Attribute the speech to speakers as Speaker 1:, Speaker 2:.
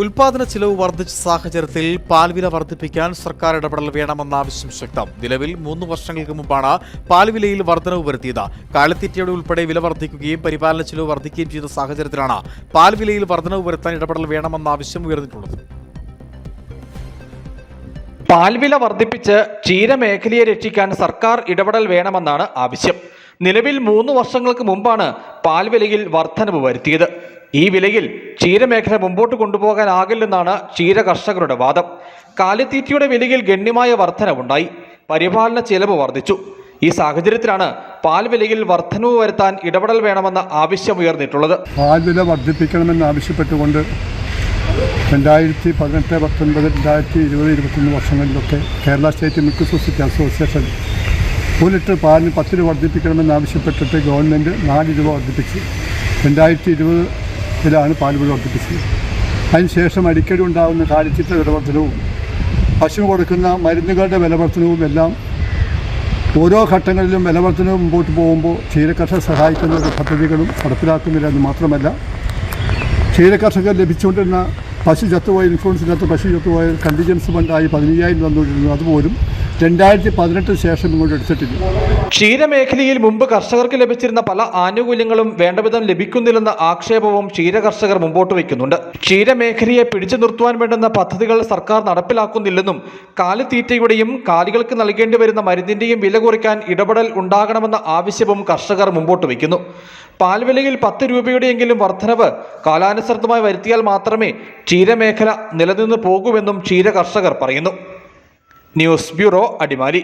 Speaker 1: ഉൽപാദന ചിലവ് വർദ്ധിച്ച സാഹചര്യത്തിൽ പാൽവില വർദ്ധിപ്പിക്കാൻ സർക്കാർ ഇടപെടൽ വേണമെന്ന ആവശ്യം ശക്തം. നിലവിൽ മൂന്ന് വർഷങ്ങൾക്ക് മുമ്പാണ് പാൽവിലയിൽ വർധനവ് വരുത്തിയത്. കാലിത്തീറ്റയുടെ ഉൾപ്പെടെ വില വർദ്ധിക്കുകയും പരിപാലന ചിലവ് വർദ്ധിക്കുകയും ചെയ്ത സാഹചര്യത്തിലാണ് പാൽവിലയിൽ വർധനവ് വരുത്താൻ ഇടപെടൽ വേണമെന്ന ആവശ്യം ഉയർന്നിട്ടുള്ളത്.
Speaker 2: പാൽവില വർദ്ധിപ്പിച്ച് ക്ഷീരമേഖലയെ രക്ഷിക്കാൻ സർക്കാർ ഇടപെടൽ വേണമെന്നാണ് ആവശ്യം. നിലവിൽ മൂന്ന് വർഷങ്ങൾക്ക് മുമ്പാണ് പാൽവിലയിൽ വർധനവ് വരുത്തിയത്. ഈ വിലയിൽ ക്ഷീരമേഖല മുമ്പോട്ട് കൊണ്ടുപോകാനാകില്ലെന്നാണ് ക്ഷീര കർഷകരുടെ വാദം. കാലിത്തീറ്റയുടെ വിലയിൽ ഗണ്യമായ വർധനവുണ്ടായി. പരിപാലന ചെലവ് വർദ്ധിച്ചു ഈ സാഹചര്യത്തിലാണ് പാൽ വിലയിൽ വർധനവ് വരുത്താൻ ഇടപെടൽ വേണമെന്ന ആവശ്യം
Speaker 3: ഉയർന്നിട്ടുള്ളത്. പാൽ വില വർദ്ധിപ്പിക്കണമെന്ന് ആവശ്യപ്പെട്ടുകൊണ്ട് രണ്ടായിരത്തി പതിനെട്ട് പത്തൊൻപത് രണ്ടായിരത്തി ഇരുപത് ഇരുപത്തൊന്ന് വർഷങ്ങളിലൊക്കെ Kerala state milk society association ഒരു ലിറ്റർ പാലിന് പത്ത് രൂപ വർദ്ധിപ്പിക്കണമെന്ന് ആവശ്യപ്പെട്ടിട്ട് ഗവൺമെന്റ് നാല് രൂപ വർദ്ധിപ്പിച്ചു. രണ്ടായിരത്തി ഇരുപതിലാണ് പാലുപുഴ വർദ്ധിപ്പിച്ചത്. അതിനുശേഷം അടിക്കടി ഉണ്ടാകുന്ന കാലിത്തീറ്റ വിലവർദ്ധനവും പശു കൊടുക്കുന്ന മരുന്നുകളുടെ വിലവർദ്ധനവും എല്ലാം ഓരോ ഘട്ടങ്ങളിലും വിലവർദ്ധനവ് മുമ്പോട്ട് പോകുമ്പോൾ ക്ഷീരകർഷകർ സഹായിക്കുന്ന പദ്ധതികളും നടപ്പിലാക്കുന്നില്ല എന്ന് മാത്രമല്ല ക്ഷീരകർഷകർ ലഭിച്ചുകൊണ്ടിരുന്ന പശു ചത്തുപോയ ഇൻഷുറൻസിനകത്ത് പശു ചത്തുപോയ കണ്ടിജൻസ് ഫണ്ടായി പതിനയ്യായിരം തന്നുകൊണ്ടിരുന്നു അതുപോലും രണ്ടായിരത്തി പതിനെട്ടിന് ശേഷം ഇങ്ങോട്ട് എടുത്തിട്ടില്ല.
Speaker 2: ക്ഷീരമേഖലയിൽ മുമ്പ് കർഷകർക്ക് ലഭിച്ചിരുന്ന പല ആനുകൂല്യങ്ങളും വേണ്ടവിധം ലഭിക്കുന്നില്ലെന്ന ആക്ഷേപവും ക്ഷീരകർഷകർ മുമ്പോട്ട് വയ്ക്കുന്നുണ്ട്. ക്ഷീരമേഖലയെ പിടിച്ചു നിർത്തുവാൻ വേണ്ടുന്ന പദ്ധതികൾ സർക്കാർ നടപ്പിലാക്കുന്നില്ലെന്നും കാലിത്തീറ്റയുടെയും കാലികൾക്ക് നൽകേണ്ടി വരുന്ന മരുന്നിന്റെയും വില കുറയ്ക്കാൻ ഇടപെടൽ ഉണ്ടാകണമെന്ന ആവശ്യവും കർഷകർ മുമ്പോട്ട് വയ്ക്കുന്നു. പാൽവിലയിൽ പത്ത് രൂപയുടെയെങ്കിലും വർധനവ് കാലാനുസൃതമായി വരുത്തിയാൽ മാത്രമേ ക്ഷീരമേഖല നിലനിന്ന് പോകൂവെന്നും ക്ഷീര കർഷകർ പറയുന്നു. News bureau Adimali.